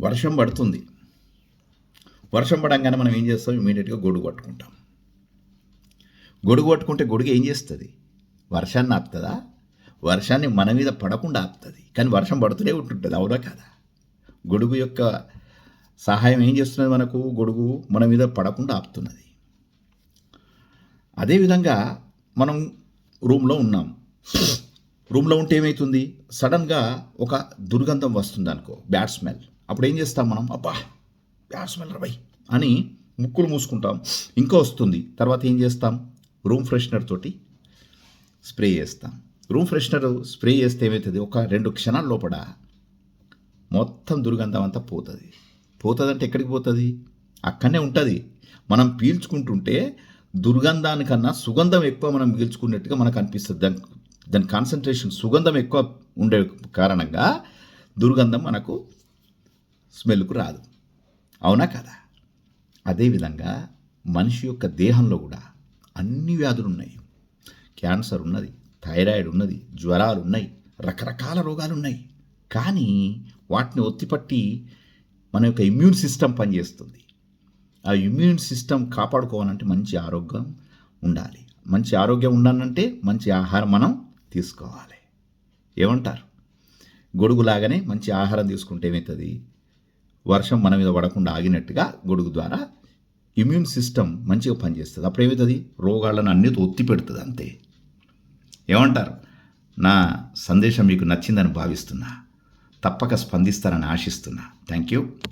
వర్షం పడుతుంది. వర్షం పడంగానే మనం ఏం చేస్తాం? ఇమీడియట్గా గొడుగు పట్టుకుంటాం. గొడుగు పట్టుకుంటే గొడుగు ఏం చేస్తుంది? వర్షాన్ని ఆపుతుందా? వర్షాన్ని మన మీద పడకుండా ఆపుతుంది. కానీ వర్షం పడుతూనే ఉంటుంటుంది అవునా కదా? గొడుగు యొక్క సహాయం ఏం చేస్తున్నది మనకు? గొడుగు మన మీద పడకుండా ఆపుతున్నది. అదేవిధంగా మనం రూమ్లో ఉన్నాం. రూమ్లో ఉంటే ఏమవుతుంది సడన్గా ఒక దుర్గంధం వస్తుంది అనుకో బ్యాడ్ స్మెల్. అప్పుడు ఏం చేస్తాం మనం? అబ్బా బ్యాడ్ స్మెల్ అని ముక్కులు మూసుకుంటాం. ఇంకా వస్తుంది. తర్వాత ఏం చేస్తాం? రూమ్ ఫ్రెషనర్ తోటి స్ప్రే చేస్తాం. రూమ్ ఫ్రెషనర్ స్ప్రే చేస్తే ఏమవుతుంది? ఒక రెండు క్షణాల లోపల మొత్తం దుర్గంధం అంతా పోతుంది. పోతుంది అంటే ఎక్కడికి పోతుంది? అక్కడనే ఉంటుంది. మనం పీల్చుకుంటుంటే దుర్గంధానికన్నా సుగంధం ఎక్కువ మనం పీల్చుకున్నట్టుగా మనకు అనిపిస్తుంది. దాని దాని కాన్సన్ట్రేషన్ సుగంధం ఎక్కువ ఉండే కారణంగా దుర్గంధం మనకు స్మెల్కు రాదు. అవునా కదా? అదేవిధంగా మనిషి యొక్క దేహంలో కూడా అన్ని వ్యాధులు ఉన్నాయి. క్యాన్సర్ ఉన్నది థైరాయిడ్ ఉన్నది జ్వరాలు ఉన్నాయి రకరకాల రోగాలు ఉన్నాయి. కానీ వాటిని ఒత్తిపట్టి మన యొక్క ఇమ్యూన్ సిస్టమ్ పనిచేస్తుంది. ఆ ఇమ్యూన్ సిస్టమ్ కాపాడుకోవాలంటే మంచి ఆరోగ్యం ఉండాలి. మంచి ఆరోగ్యం ఉండాలంటే మంచి ఆహారం మనం తీసుకోవాలి. ఏమంటారు? గొడుగులాగానే మంచి ఆహారం తీసుకుంటే ఏమవుతుంది? వర్షం మన మీద పడకుండా ఆగినట్టుగా గొడుగు ద్వారా ఇమ్యూన్ సిస్టమ్ మంచిగా పనిచేస్తుంది. అప్పుడు ఏమవుతుంది? రోగాలను అన్నీ ఒత్తి పెడుతుంది అంతే. ఏమంటారు? నా సందేశం మీకు నచ్చిందని భావిస్తున్నా. తప్పక స్పందిస్తారని ఆశిస్తున్నా. Thank you